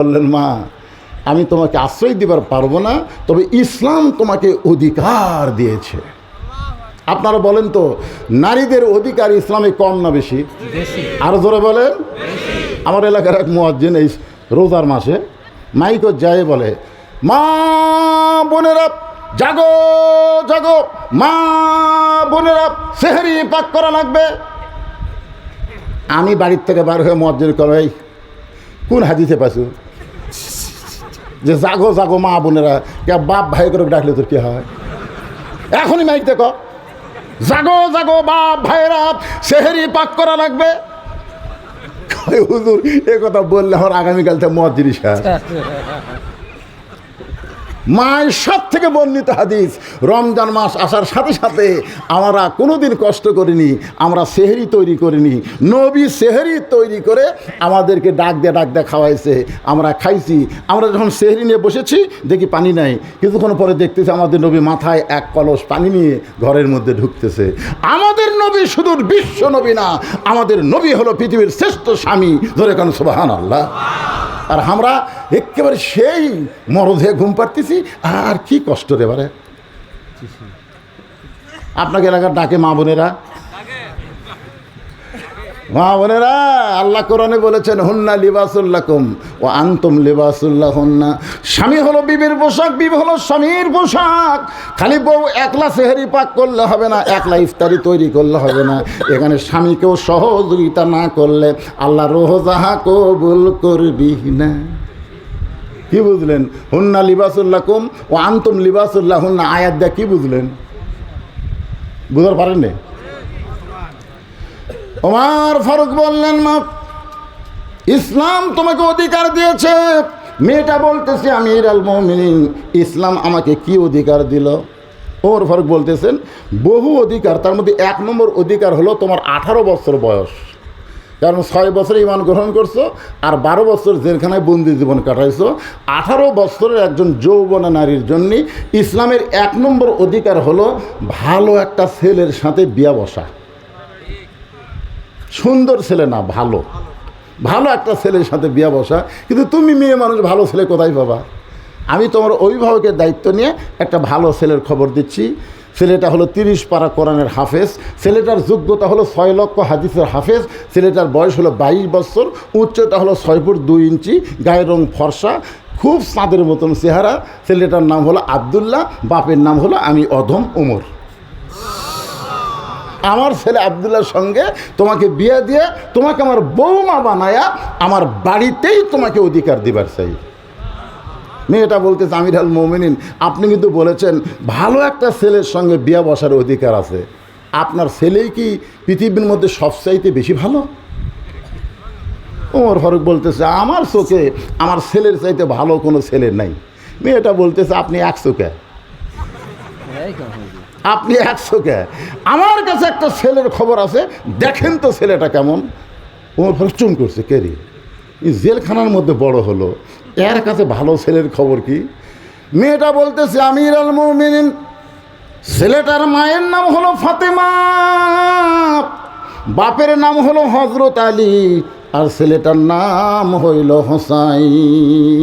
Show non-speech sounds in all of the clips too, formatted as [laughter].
বললেন মা আমি তোমাকে আশ্রয় দিবার পারব না তবে ইসলাম তোমাকে অধিকার দিয়েছে। আপনারা বলেন তো নারীদের অধিকার ইসলামে কম না বেশি? আরও জোরে বলেন। আমার এলাকার এক মুয়াজ্জিন এই রোজার মাসে মাইক যায় বলে মা বোনেরা জাগো জাগো মা বোনেরা সেহারি পাক করা লাগবে। আমি বাড়ির থেকে বার হয়ে মজ্জির করে এই কোন হাজিতে পাইছু? যে জাগো জাগো মা বোনেরা, কে বাপ ভাই করে ডাকলে তোর কি হয়? এখনই মাইক দেখো। জাগো জাগো বাপ ভাইরা সেহেরি পাক করা লাগবে। হুজুর, এ কথা বললে আমার আগামীকাল থেকে মত জিনিস মায়ের সব থেকে বর্ণিত হাদিস, রমজান মাস আসার সাথে সাথে আমরা কোনোদিন কষ্ট করিনি, আমরা সেহেরি তৈরি করিনি। নবী সেহেরি তৈরি করে আমাদেরকে ডাক দিয়ে ডাক দিয়ে খাওয়াইছে, আমরা খাইছি। আমরা যখন সেহেরি নিয়ে বসেছি, দেখি পানি নাই। কিছুক্ষণ পরে দেখতেছি আমাদের নবী মাথায় এক কলস পানি নিয়ে ঘরের মধ্যে ঢুকতেছে। আমাদের নবী শুধু বিশ্ব নবী না, আমাদের নবী হলো পৃথিবীর শ্রেষ্ঠ স্বামী। ধরে কেন? সুবাহান আল্লাহ আর আমরা একেবারে সেই মরদে ঘুম পাড়তেছি। আর কি কষ্ট রে বারে। আপনাকে এলাকার ডাকে মা বোনেরা মা বোনেরা, আল্লাহ কোরআনে বলেছেন, হুন্না লিবাসুল্লাকুম ও আন্তম লিবাসুল্লাহ হন্না স্বামী হলো বিবির পোশাক, বিবি হলো স্বামীর পোশাক। খালি বউ একলা সেহেরি পাক করলে হবে না, একলা ইফতারি তৈরি করলে হবে না। এখানে স্বামীকেও সহযোগিতা না করলে আল্লাহ রোহজাহা কবুল করবি না। কি বুঝলেন? হুন্না লিবাসুল্লাহ কুম ও আন্তম লিবাসুল্লাহ হুন্না আয়াত দেয়া কি বুঝলেন? বুঝতে পারেননি ওমার ফারুক বললেন, মা, ইসলাম তোমাকে অধিকার দিয়েছে। মেয়েটা বলতেছে আমি আল মমিন ইসলাম আমাকে কি অধিকার দিল? ওমর ফারুক বলতেছেন, বহু অধিকার, তার মধ্যে এক নম্বর অধিকার হলো তোমার আঠারো বছর বয়স। কারণ ছয় বছরে ইমান গ্রহণ করছ আর বারো বছর জেলখানায় বন্দি জীবন কাটাইছো। আঠারো বছরের একজন যৌবনা নারীর জন্যে ইসলামের এক নম্বর অধিকার হলো ভালো একটা ছেলের সাথে বিয়া বসা। সুন্দর ছেলে না, ভালো। ভালো একটা ছেলের সাথে বিয়া বসা, কিন্তু তুমি মেয়ে মানুষ, ভালো ছেলে কোথায় পাবা? আমি তোমার অভিভাবকের দায়িত্ব নিয়ে একটা ভালো ছেলের খবর দিচ্ছি। ছেলেটা হলো তিরিশ পারা কোরআনের হাফেজ। ছেলেটার যোগ্যতা হলো ছয় লক্ষ হাদিসের হাফেজ। ছেলেটার বয়স হলো বাইশ বছর। উচ্চতা হলো ছয় ফুট দুই ইঞ্চি। গায়ের রং ফর্সা। খুব চাঁদের মতন চেহারা। ছেলেটার নাম হলো আবদুল্লাহ। বাপের নাম হলো আমি অধম ওমর আমার ছেলে আবদুল্লার সঙ্গে তোমাকে বিয়ে দিয়ে তোমাকে আমার বৌমা বানায়া আমার বাড়িতেই তোমাকে অধিকার দিবার চাই। মেয়েটা বলতেছে আমির আল মোমিনিন, আপনি কিন্তু বলেছেন ভালো একটা ছেলের সঙ্গে বিয়ে বসার অধিকার আছে। আপনার ছেলেই কি পৃথিবীর মধ্যে সবচাইতে বেশি ভালো? ওমর ফারুক বলতেছে, আমার চোখে, আমার ছেলের চাইতে ভালো কোনো ছেলে নাই। মেয়েটা বলতেছে, আপনি এক চোখে। আপনি একশো কে? আমার কাছে একটা ছেলের খবর আছে, দেখেন তো ছেলেটা কেমন। ওর ফলে চুম করছে কেরি এই জেলখানার মধ্যে বড় হলো। এর কাছে ভালো ছেলের খবর কি? মেয়েটা বলতেছে আমির আল মোমিনিন, ছেলেটার মায়ের নাম হলো ফাতেমা। বাপের নাম হলো হজরত আলী। আর ছেলেটার নাম হইল হোসাইন।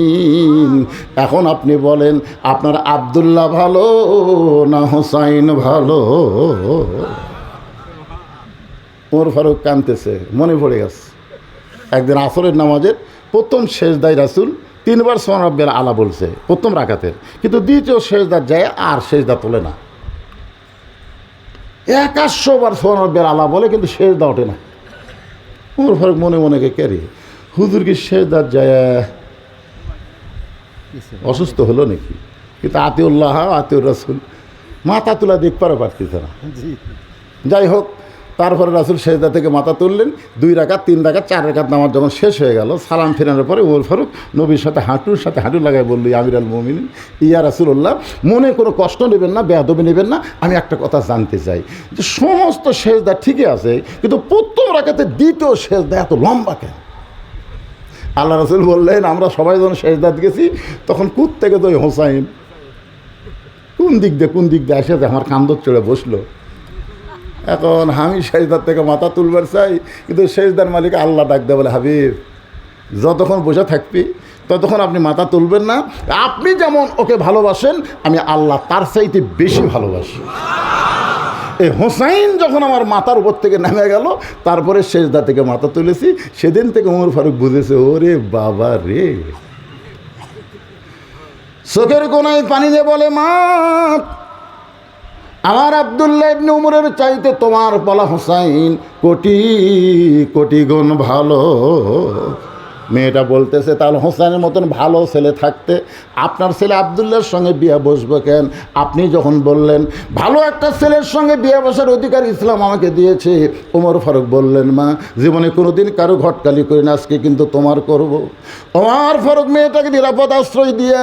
এখন আপনি বলেন, আপনার আবদুল্লাহ ভালো না হোসাইন ভালো? ওর ফারুক কানতেছে, মনে পড়ে গেছে। একদিন আসরের নামাজের প্রথম শেষ দায় রাসুল তিনবার সোহানব্বের আলা বলছে, প্রথম রাখাতের কিন্তু দ্বিতীয় শেষদার যায় আর শেষদা তোলে না। একাশো বার সোমানব্বের আলা বলে, কিন্তু শেষদা ওঠে না। ওর ফারুক মনে মনে কে হুজুরকে হুজুর কি শেষদার যায় অসুস্থ হলো নাকি? কিন্তু আতিউল্লাহ আতিউর রাসুল মাথা তোলা দিক পারো পারতেছে না। যাই হোক তারপরে রাসুল শেষদা থেকে মাথা তুললেন, দুই রাকাত, তিন রাকাত, চার রাকাত নামাজ যখন শেষ হয়ে গেল, সালাম ফেরানোর পরে ওর ফারুক নবীর সাথে হাঁটুর সাথে হাঁটু লাগাই বলল আমির আল মমিন ইয়া রাসুল্লাহ মনে কোনো কষ্ট নেবেন না, বেয়াদবি নেবেন না, আমি একটা কথা জানতে চাই যে সমস্ত শেষদা ঠিকই আছে, কিন্তু প্রথম রাখাতে দ্বিতীয় শেষদা এত লম্বা কেন? আল্লাহ রসুল বললেন, আমরা সবাই যখন শেষদাত গেছি তখন কুত থেকে তো হোসাইন। কোন দিক দিয়ে, কোন দিক দিয়ে আসে আমার কান্দর চড়ে বসল। এখন আমি শেষদার থেকে মাথা তুলবার চাই, কিন্তু শেষদার মালিক আল্লাহ ডাক দেয় বলে, হাবিব, যতক্ষণ বসে থাকবি, ততক্ষণ আপনি মাথা তুলবেন না। আপনি যেমন ওকে ভালোবাসেন, আমি আল্লাহ তার চাইতে বেশি ভালোবাসি। এই হোসাইন যখন আমার মাথার উপর থেকে নেমে গেল, তারপরে শেষদা থেকে মাথা তুলেছি। সেদিন থেকে ওমর ফারুক বুঝেছে, ওরে বাবা রে, চোখের কোনায় পানি দিয়ে বলে, মা আমার আবদুল্লাহ ইবনে উমরের চাইতে তোমার বলা হোসাইন কোটি কোটি গুণ ভালো। মেয়েটা বলতেছে, তাহলে হোসেনের মতন ভালো ছেলে থাকতে আপনার ছেলে আবদুল্লার সঙ্গে বিয়ে বসবো কেন? আপনি যখন বললেন, ভালো একটা ছেলের সঙ্গে বিয়ে বসার অধিকার ইসলাম আমাকে দিয়েছে। ওমর ফারুক বললেন, মা, জীবনে কোনোদিন কারও ঘটকালি করি না, আজকে কিন্তু তোমার করব। ওমর ফারুক মেয়েটাকে নিরাপদ আশ্রয় দিয়ে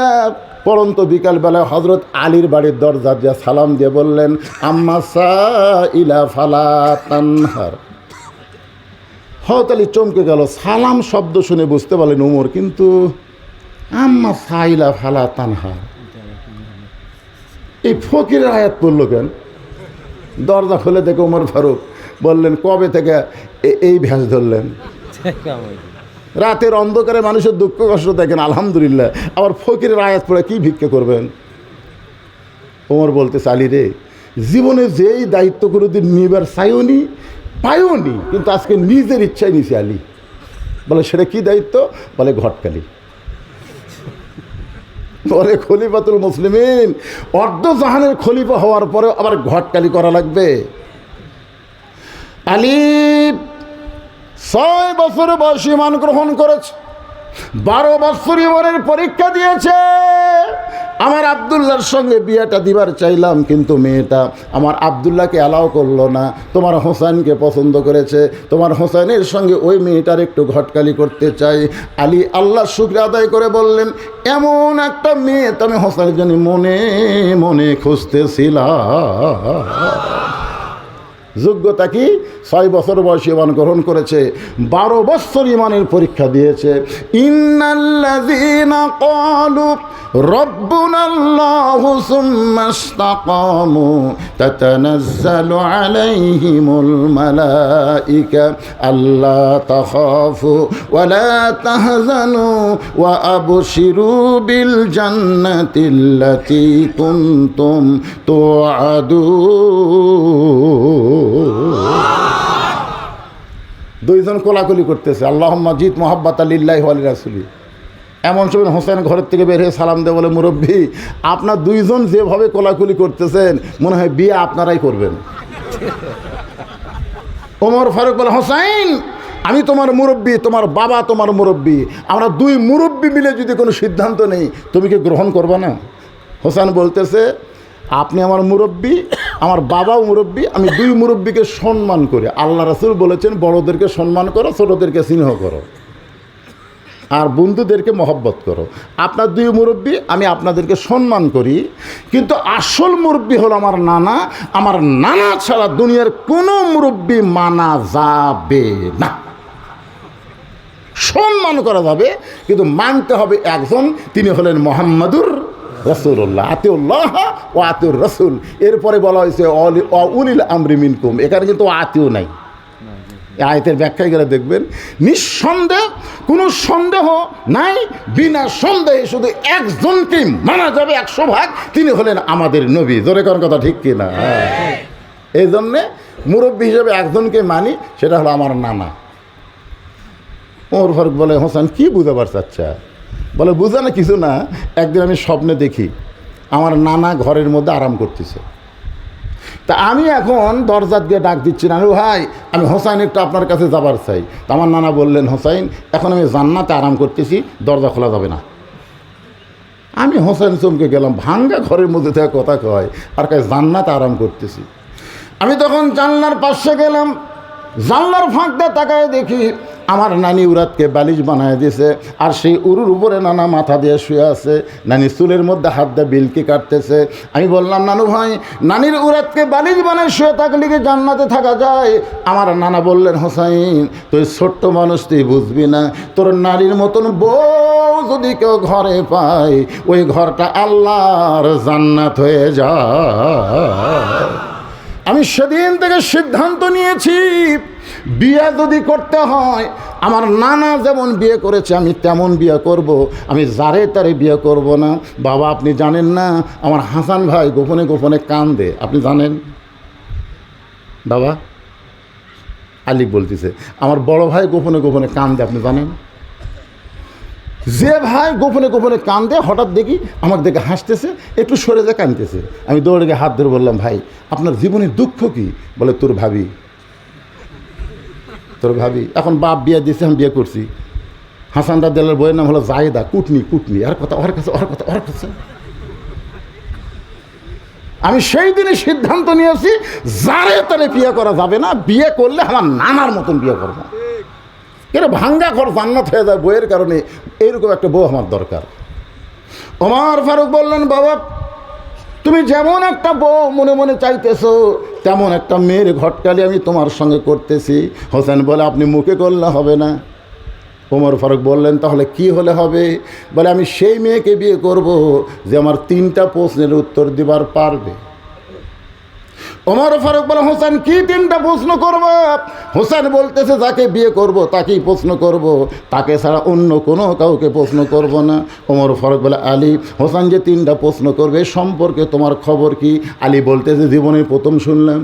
পরন্ত বিকালবেলায় হজরত আলীর বাড়ির দরজা দিয়ে সালাম দিয়ে বললেন, আম্মা সা ইলা ফালা তানহার। হয়তো আলী চমকে গেল, সালাম শব্দ শুনে বুঝতে পারলেন উমর, কিন্তু আম্মা সাইলা ফালা তানহা। এই ফকিরের আয়াত পড়ল কেন? দরজা খুলে দেখে উমর ফারুক বললেন, কবে থেকে এই ভ্যাস ধরলেন? রাতের অন্ধকারে মানুষের দুঃখ কষ্ট দেখেন, আলহামদুলিল্লাহ। আবার ফকিরের আয়াত পড়ে কি ভিক্ষা করবেন? ওমর বলতে চালি রে, জীবনে যেই দায়িত্ব কোনোদিন নিবার চাইওনি পাইওনি, কিন্তু আজকে নিজের ইচ্ছায় নিছে আলী। বলে, সেটা কি দায়িত্ব? বলে, ঘটকালি। পরে খলিফাতুল মুসলিমিন, অর্ধ জাহানের খলিফা হওয়ার পরে আবার ঘটকালি করা লাগবে। আলী ছয় বছর বয়সী মান গ্রহণ করেছে, বারো বছর পরীক্ষা দিয়েছে আমার আবদুল্লার সঙ্গে বিয়েটা দিবার চাইলাম, কিন্তু মেয়েটা আমার আবদুল্লাহকে অ্যালাও করল না। তোমার হোসেনকে পছন্দ করেছে। তোমার হোসেনের সঙ্গে ওই মেয়েটার একটু ঘটকালি করতে চাই। আলী আল্লাহ শুক্র আদায় করে বললেন, এমন একটা মেয়ে তো আমি হোসেনের জন্য মনে মনে খুঁজতেছিলাম যোগ্যতা কি? ছয় বছর বয়সে ইমান গ্রহণ করেছে, বারো বছর ইমানের পরীক্ষা দিয়েছে। ইন্নাল্লাযীনা ক্বালু সুম্মা ইসতাকামু, তাতানাজ্জালু আলাইহিমুল মালাইকা, আল্লা তাখাফু ওয়া লা তাহজানু ওয়া আবশিরু বিল জান্নাতিল্লাতী কুনতুম তুআদুন। দুইজন কোলাকুলি করতেছে। আল্লাহ জিত মোহাব্বত আলিল্লাহ আলী রাসুলি এমন সময় হোসেন ঘরের থেকে বের হয়ে সালাম দেয়, বলে, মুরব্বী, আপনার দুইজন যেভাবে কোলাকুলি করতেছেন, মনে হয় বিয়ে আপনারাই করবেন। ওমর ফারুক বলে হোসাইন আমি তোমার মুরব্বী, তোমার বাবা তোমার মুরব্বী। আমরা দুই মুরব্বী মিলে যদি কোনো সিদ্ধান্ত নেই, তুমি কি গ্রহণ করবা না? হোসেন বলতেছে আপনি আমার মুরব্বী, আমার বাবাও মুরব্বী, আমি দুই মুরব্বীকে সম্মান করি। আল্লাহ রাসুল বলেছেন, বড়োদেরকে সম্মান করো, ছোটোদেরকে স্নেহ করো। আর বন্ধুদেরকে মহব্বত করো। আপনার দুই মুরব্বী, আমি আপনাদেরকে সম্মান করি। কিন্তু আসল মুরব্বী হলো আমার নানা। আমার নানা ছাড়া দুনিয়ার কোনো মুরব্বী মানা যাবে না। সম্মান করা যাবে, কিন্তু মানতে হবে একজন। তিনি হলেন মোহাম্মদুর রসুল্লাহ আতিউল্লাহ ও আতিউর রসুল এরপরে বলা হয়েছে অউলিল আমরি মিনকুম। এখানে কিন্তু আতিও নাই। আয়তের ব্যাখ্যায় গেলে দেখবেন, নিঃসন্দেহ, কোনো সন্দেহ নাই, বিনা সন্দেহে শুধু একজনকেই মানা যাবে একশো ভাগ, তিনি হলেন আমাদের নবী। জোরে কোন কথা ঠিক কিনা এই জন্যে মুরব্বী হিসেবে একজনকে মানি, সেটা হলো আমার নানা। ওমর ফারুক বলে, হোসেন, কি বুঝাবার চাচ্ছা? বলে, বুঝা না কিছু না, একদিন আমি স্বপ্নে দেখি, আমার নানা ঘরের মধ্যে আরাম করতেছে। তা আমি এখন দরজাত গিয়ে ডাক দিচ্ছি না। ভাই, আমি হোসাইন একটু আপনার কাছে যাবার চাই। তা আমার নানা বললেন, হোসাইন, এখন আমি জান্নাতে আরাম করতেছি, দরজা খোলা যাবে না। আমি হোসেন চমকে গেলাম, ভাঙ্গা ঘরের মধ্যে থেকে কথা কয়, আর কাছে জান্নাতে আরাম করতেছি। আমি তখন জানলার পাশে গেলাম, জানলার ফাঁকটা তাকায় দেখি আমার নানি উরাতকে বালিশ বানায় দিয়েছে, আর সেই উরুর উপরে নানা মাথা দিয়ে শুয়ে আছে। নানি চুলের মধ্যে হাত দিয়ে বিলকি কাটতেছে। আমি বললাম, নানু ভাই, নানির উরাতকে বালিশ বানায় শুয়ে থাকলে কি জান্নাতে থাকা যায়? আমার নানা বললেন, হোসাইন, তুই ছোট্ট মানুষ, তুই বুঝবি না। তোর নারীর মতন বউ যদি কেউ ঘরে পায়, ওই ঘরটা আল্লাহর জান্নাত হয়ে যায়। আমি সেদিন থেকে সিদ্ধান্ত নিয়েছি বিয়ে যদি করতে হয়, আমার নানা যেমন বিয়ে করেছে, আমি তেমন বিয়ে করব। আমি যারে তারে বিয়ে করব না। বাবা, আপনি জানেন না, আমার হাসান ভাই গোপনে গোপনে কান্দে। আপনি জানেন? বাবা আলিক বলতেছে, আমার বড় ভাই গোপনে গোপনে কান্দে, আপনি জানেন? যে ভাই গোপনে গোপনে কান্দে, হঠাৎ দেখি আমার দেখে হাসতেছে, একটু সরে যা কাঁদতেছে। আমি দৌড়ে গিয়ে হাত ধরে বললাম, ভাই, আপনার জীবনের দুঃখ কি? বলে, তোর ভাবি। তোর ভাবি, এখন বাপ বিয়ে দিয়েছে আমি বিয়ে করছি। হাসান রাজ্জালের বইয়ের নাম হলো জায়দা, কুটনি কুটনি, আর কথা, ওর কাছে, ওর কথা, ওর কাছে। আমি সেই দিনে সিদ্ধান্ত নিয়েছি, যারে তারে বিয়ে করা যাবে না, বিয়ে করলে আমার নানার মতন বিয়ে করব। কেন ভাঙ্গা ঘর জান্নাত হয়ে যায় বইয়ের কারণে, এইরকম একটা বউ আমার দরকার। ওমর ফারুক বললেন, বাবা, তুমি যেমন একটা বউ মনে মনে চাইতেছো তেমন একটা মেয়ের ঘটকালি আমি তোমার সঙ্গে করতেছি। হোসেন বলে, আপনি মুখে করলে হবে না। ওমর ফারুক বললেন, তাহলে কি হলে হবে? বলে, আমি সেই মেয়েকে বিয়ে করব যে আমার তিনটা প্রশ্নের উত্তর দিবার পারবে। ওমর ফারুক বলে, হোসেন, কি তিনটা প্রশ্ন করব? হোসেন বলতেছে, যাকে বিয়ে করব, তাকেই প্রশ্ন করব। তাকে ছাড়া অন্য কোনো কাউকে প্রশ্ন করব না। ওমর ফারুক বলে, আলী, হোসেন যে তিনটা প্রশ্ন করবে সম্পর্কে তোমার খবর কি? আলী বলতেছে জীবনে প্রথম শুনলাম।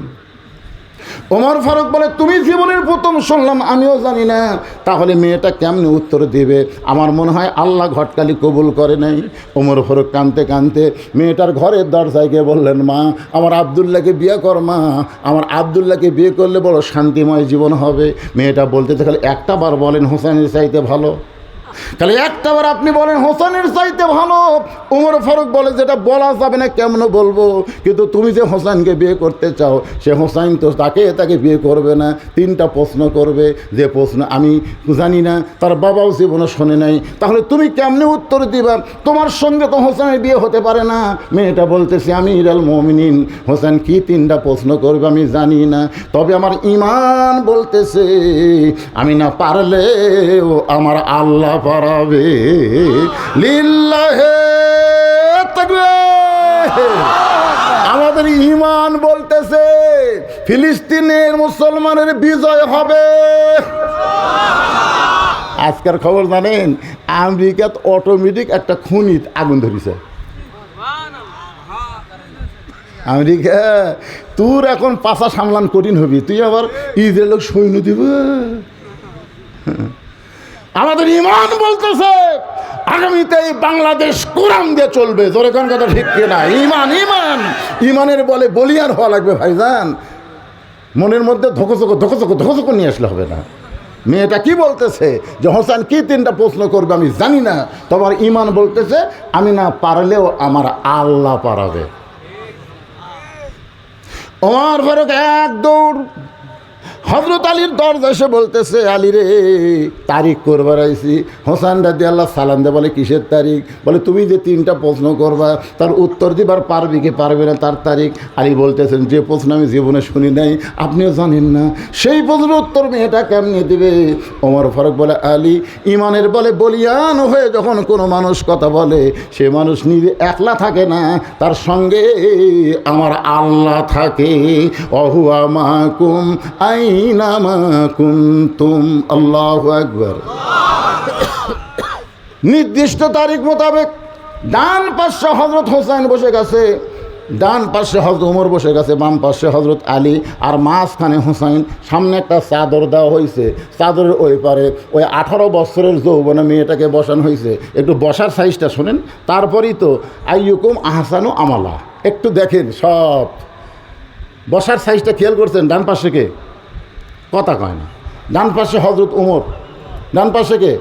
ওমর ফারুক বলে, তুমি জীবনের প্রথম শুনলাম, আমিও জানি না। তাহলে মেয়েটা কেমনে উত্তর দিবে? আমার মনে হয় আল্লাহ ঘটকালি কবুল করে নাই। ওমর ফারুক কানতে কানতে মেয়েটার ঘরের দরজায় গিয়ে বললেন, মা, আমার আবদুল্লাহকে বিয়ে কর, মা। আমার আবদুল্লাহকে বিয়ে করলে বড় শান্তিময় জীবন হবে। মেয়েটা বলতে খালি একটা বার বলেন, হোসেনের চাইতে ভালো। তাহলে একটাবার আপনি বলেন, হোসেনের চাইতে ভালো। উমর ফারুক বলে, যেটা বলা যাবে না, কেমন বলব? কিন্তু তুমি যে হোসেনকে বিয়ে করতে চাও, সে হোসেন তো তাকে তাকে বিয়ে করবে না। তিনটা প্রশ্ন করবে, যে প্রশ্ন আমি জানি না, তার বাবাও জীবনে শোনে নাই। তাহলে তুমি কেমনে উত্তর দিবা? তোমার সঙ্গে তো হোসেনের বিয়ে হতে পারে না। মেয়েটা বলতেছে, আমি ইরাল মমিনিন। হোসেন কি তিনটা প্রশ্ন করবে আমি জানি না। তবে আমার ইমান বলতেছে, আমি না পারলেও আমার আল্লাহ পারাবে। লিল্লাহে। আমাদের ইমান বলতেছে, ফিলিস্তিনের মুসলমানের বিজয় হবে। আজকের খবর জানেন, আমেরিকাত অটোমেটিক একটা খুনিত আগুন ধরিছে। আমেরিকা, তোর এখন পাশা সামলান কঠিন হবি, তুই আবার ইসরায়েল সৈন্য দিব। আমাদের ইমান বলতেছে, আগামীতে এই বাংলাদেশ কোরআন দিয়ে চলবে। জোরে কোন কথা ঠিক কিনা ইমান ইমান। ইমানের বলে বলিয়ান হওয়া লাগবে ভাইজান। মনের মধ্যে ধকচকো ধকচকো ধকচকো নিয়ে আসলে হবে না। মেয়েটা কি বলতেছে যে, হোসেন, কি তিনটা প্রশ্ন করবে আমি জানি না। তোমার ইমান বলতেছে, আমি না পারলেও আমার আল্লাহ পারাবে। ওমর ফারুক এক দৌড় হজরত আলীর দরজা এসে বলতেছে, আলী রে, তারিখ করবার আইসি হোসান দাদি আল্লাহ সালাম দে বলে, কিসের তারিখ? বলে, তুমি যে তিনটা প্রশ্ন করবা, তার উত্তর দিবার পারবি কি পারবে না তার তারিখ? আলী বলতেছেন, যে প্রশ্ন আমি জীবনে শুনি নাই, আপনিও জানেন না। সেই প্রশ্নের উত্তর মেয়েটা কেমনে দিবে? ওমর ফারুক বলে, আলী, ইমানের বলে বলিয়ান হয়ে যখন কোনো মানুষ কথা বলে, সে মানুষ নিজে একলা থাকে না, তার সঙ্গে আমার আল্লাহ থাকে। অহুয়া মাকুম আইনা মাকুম তুম আল্লাহ নির্দিষ্ট তারিখ মোতাবেক ডান পাশে হজরত হোসেন বসে গেছে, ডান পাশে হজরত উমর বসে গেছে, বাম পাশে হজরত আলী আর মাঝখানে হোসাইন। সামনে একটা চাদর দেওয়া হয়েছে চাদরের ওই পারে ওই আঠারো বছরের যৌবনে মেয়েটাকে বসানো হয়েছে একটু বসার সাইজটা শোনেন। তারপরেই তো আইয়ুকুম আহসানু আমালা। একটু দেখেন সব। বসার সাইজটা খেয়াল করছেন ডান পাশে কে? কথা কয় না। ডান পাশে হজরত উমর ডান পাশে কে?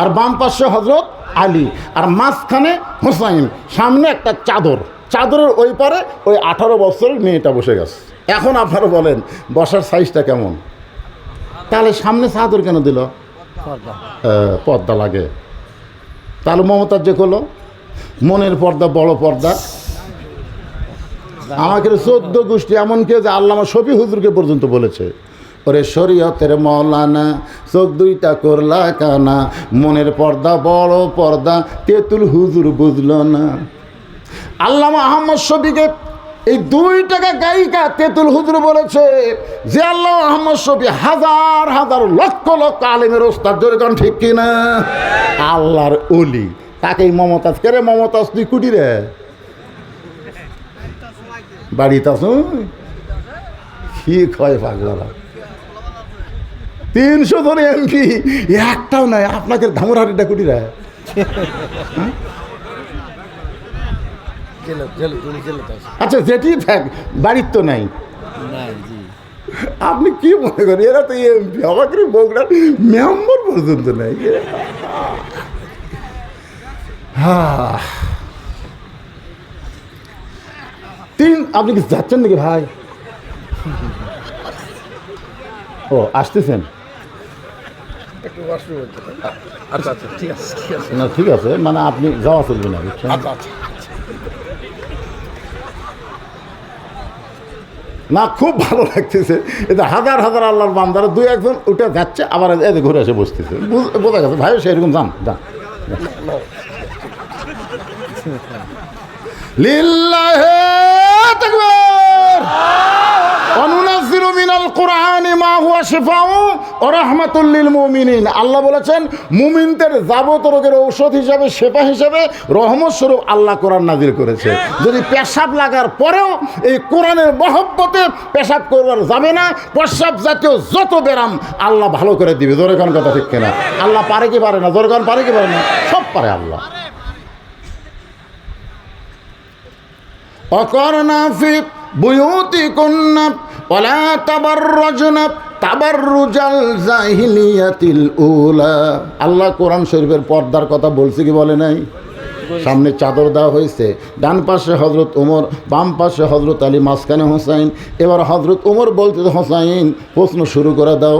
আর বাম পাশে হজরত আলী আর মাঝখানে হোসাইন। সামনে একটা চাদর চাদরের ওই পারে ওই আঠারো বছরের মেয়েটা বসে গেছে। এখন আপনারা বলেন বসার সাইজটা কেমন? তাহলে সামনে চাদর কেন দিল? পর্দা। লাগে। তাহলে মমতার যে হলো মনের পর্দা বড় পর্দা। আমাকে চোদ্দ গোষ্ঠী এমন কেউ যে আল্লামা শফি হুজুরকে পর্যন্ত বলেছে। ওরে শরীয়তের মৌলানা, চোখ দুইটা করলা কানা, মনের পর্দা বড় পর্দা, তেঁতুল হুজুর বুঝল না। আল্লামা আহমদ শফিকে এই দুই টাকা গায়িকা তেতুল হুজুর বলেছে যে আল্লাহ আহমদ শফি হাজার হাজার লক্ষ লক্ষ আলেমের ওস্তাদ, জোরে কারণ ঠিক কিনা আল্লাহর অলি তাকেই মমতাজ? কে রে মমতাজ, তুই কুটি রে? বাড়িতে আসুন কি কয় পাগলারা? তিনশো ধরে এমপি একটাও নাই আপনাকে ধামরাহাটিটা কুটি রে জেলে জেলে তুমি জেলে তো আছো। আচ্ছা যেটি থাক বাড়ির তো নাই। নাই আপনি কি মনে করেন এরা তো এমপি আমাকে বগুড়ার মেম্বর পর্যন্ত নাই। হ্যাঁ। তিন আপনি কি যাচ্ছেন নাকি ভাই? ও আসতেছেন। একটু ওয়াশরুম হচ্ছে আচ্ছা আচ্ছা ঠিক আছে ঠিক আছে। না ঠিক আছে মানে আপনি যাওয়া চলবে না বুঝছেন? আচ্ছা আচ্ছা না খুব ভালো লাগতেছে। এতে হাজার হাজার আল্লাহর বান্দারা দুই একজন উঠে যাচ্ছে আবার এতে ঘুরে এসে বসতেছে। বোঝা গেছে ভাইও সেরকম যান যান। লিল্লাহে তাকবীর। অনুনাজ্জিলু মিনাল কুরআনি মা হুয়া শিফাউ অরাহমাতুল্লিল মুমিনিন। আল্লাহ বলেছেন, মুমিনদের যাবত রোগের ঔষধ হিসাবে, সেবা হিসাবে রহমতস্বরূপ আল্লাহ কোরআন নাজির করেছে। যদি পেশাব লাগার পরেও এই কোরআনের মহব্বতে পেশাব করবার যাবে না, পেশাব জাতীয় যত ব্যায়াম আল্লাহ ভালো করে দিবে। জোরেগান কথা ঠিক কেনা? আল্লাহ পারে কি পারে না? জোরেগান পারে কি পারে না? সব পারে আল্লাহ। অকর্ণাফিক বুয়ুতি কন্যা পলা তাবার রজনা আল জাহিলিয়াতিল উলা। আল্লাহ কোরআন শরীফের পর্দার কথা বলছে কি বলে নাই? সামনে চাদর দেওয়া হয়েছে। ডান পাশে হজরত উমর, বাম পাশে হজরত আলী, মাঝখানে হোসাইন। এবার হজরত উমর বলতে হোসাইন, প্রশ্ন শুরু করে দাও।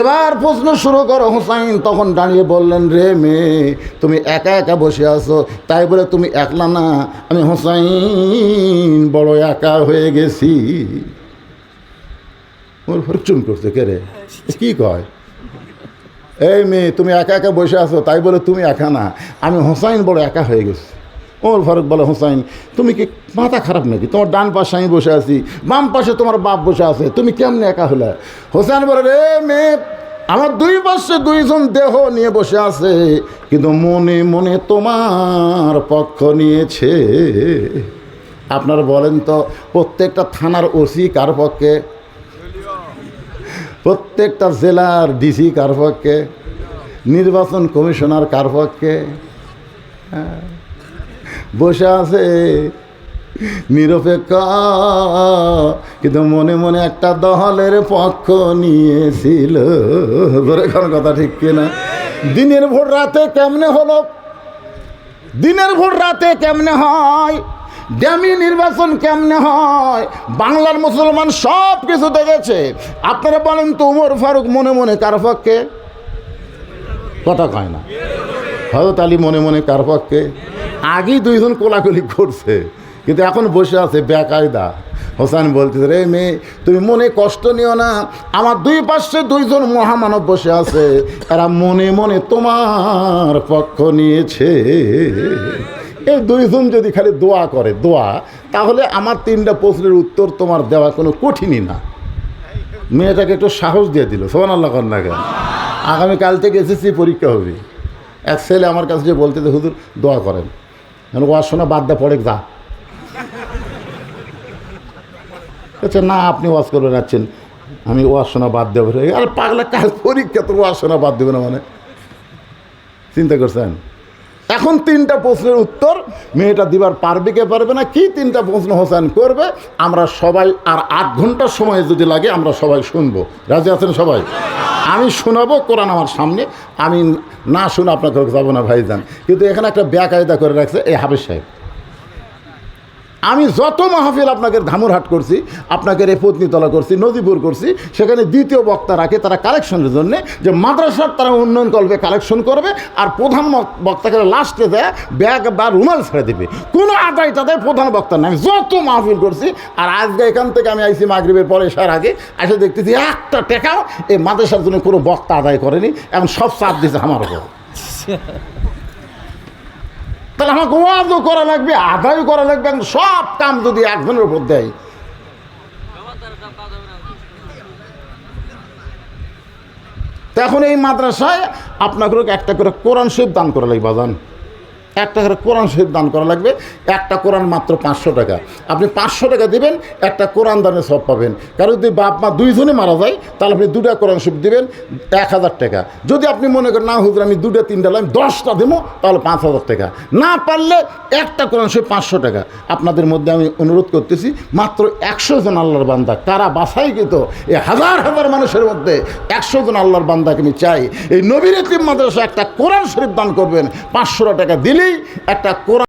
এবার প্রশ্ন শুরু করো হোসাইন, তখন দাঁড়িয়ে বললেন, রে মেয়ে, তুমি একা একা বসে আছো, তাই বলে তুমি একলা না। আমি হোসাইন বড় একা হয়ে গেছি। ওর ফরচুন করছে, কে রে? কি কয়? এই মেয়ে, তুমি একা একা বসে আছো, তাই বলে তুমি একা না। আমি হোসাইন বড় একা হয়ে গেছি। ওর ফারুক বলে, হোসাইন, তুমি কি মাথা খারাপ নাকি? তোমার ডান পাশে আমি বসে আছি, বাম পাশে তোমার বাপ বসে আছে, তুমি কেমনে একা হলে? হোসেন বলে রে মেয়ে, আমার দুই পাশে দুইজন দেহ নিয়ে বসে আছে, কিন্তু মনে মনে তোমার পক্ষ নিয়েছে। আপনারা বলেন তো, প্রত্যেকটা থানার ওসি কার পক্ষে? প্রত্যেকটা জেলার ডিসি কার পক্ষে, নির্বাচন কমিশনার কার পক্ষে হ্যাঁ। বসে আছে নিরপেক্ষ, কিন্তু মনে মনে একটা দহলের পক্ষ নিয়েছিল। ধরে কথা ঠিক কিনা? দিনের ভোর রাতে কেমনে হলো? দিনের ভোর রাতে কেমনে হয়? ড্যামি নির্বাচন কেমনে হয়? বাংলার মুসলমান সব কিছু দেখেছে। আপনারা বলেন তো, উমর ফারুক মনে মনে কার পক্ষে? কথা কয় না। হজরত আলী মনে মনে কার পক্ষে? আগেই দুইজন কোলাকুলি করছে, কিন্তু এখন বসে আছে বেকায়দা। হোসেন বলতেছে, রে মেয়ে, তুমি মনে কষ্ট নিও না। আমার দুই পাশে দুইজন মহামানব বসে আছে। এরা মনে মনে তোমার পক্ষ নিয়েছে। এই দুইজন যদি খালি দোয়া করে, দোয়া, তাহলে আমার তিনটা প্রশ্নের উত্তর তোমার দেওয়া কোনো কঠিনই না। মেয়েটাকে একটু সাহস দিয়ে দিল সোমান আল্লাহ কন্যা কেন? আগামীকাল থেকে এসএসসি পরীক্ষা হবে। এক ছেলে আমার কাছে যে বলতে যে, হুজুর, দোয়া করেন। কেন ওয়ার শোনা, বাদ দা, পড়ে যা। আচ্ছা না, আপনি ওয়াজ করে যাচ্ছেন আমি, ওয়াজ শোনা, বাদ দেবো আর পাগলা, কাল পরীক্ষা তো ওয়াজ শোনা, বাদ দেবে না মানে? চিন্তা করছেন? এখন তিনটা প্রশ্নের উত্তর মেয়েটা দিবার পারবে কে পারবে না, কি তিনটা প্রশ্ন হোসেন করবে, আমরা সবাই, আর আধ ঘণ্টার সময় যদি লাগে, আমরা সবাই শুনব। রাজি আছেন সবাই? আমি শোনাবো, কোরআন আমার সামনে, আমি না শুনে আপনাকে যাব না ভাইজান। কিন্তু এখানে একটা ব্যাকায়দা করে রাখছে, এই হাফিজ সাহেব। আমি যত মাহফিল আপনাকে ধামুরহাট করছি, আপনাকে রেপত্নীতলা করছি, নদীপুর করছি, সেখানে দ্বিতীয় বক্তা রাখে তারা কালেকশনের জন্য, যে মাদ্রাসার তারা উন্নয়ন করবে কালেকশন করবে, আর প্রধান বক- বক্তাকে লাস্টে দেয় ব্যাগ বা রুমাল ছেড়ে দেবে। কোনো আদায় তাদের প্রধান বক্তা নাই। যত মাহফিল করছি, আর আজকে এখান থেকে আমি আইসি মাগরীবের পরে এসার আগে, এসে দেখতেছি একটা টেকাও এই মাদ্রাসার জন্য কোনো বক্তা আদায় করেনি এখন সব চাপ দিয়েছে আমার উপর। [laughs] তাহলে আমাকে ওয়াজও করা লাগবে, আদায়ও করা লাগবে সব কাম যদি একজনের উপর দেয়। এখন এই মাদ্রাসায় আপনাকে একটা করে কোরআন শরীফ দান করা লাগবে বাজান একটা করে কোরআন শরীফ দান করা লাগবে, একটা কোরআন মাত্র পাঁচশো টাকা। আপনি পাঁচশো টাকা দিবেন, একটা কোরআন দানে সব পাবেন। কারণ যদি বাপ, মা দুইজনে মারা যায়, তাহলে আপনি দুটা কোরআন শরীফ দিবেন, এক হাজার টাকা। যদি আপনি মনে করেন, না হুজুর, আমি দুটা তিনটা আমি দশটা দেবো, তাহলে পাঁচ হাজার টাকা। না পারলে একটা কোরআন শরীফ পাঁচশো টাকা। আপনাদের মধ্যে আমি অনুরোধ করতেছি, মাত্র একশো জন আল্লাহর বান্দা, কারা বাসাই কিন্তু এই হাজার হাজার মানুষের মধ্যে একশো জন আল্লাহর বান্দাকে আমি চাই, এই নবীর মাদ্রাসা একটা কোরআন শরীফ দান করবেন পাঁচশো টাকা দিলেই একটা কোরআন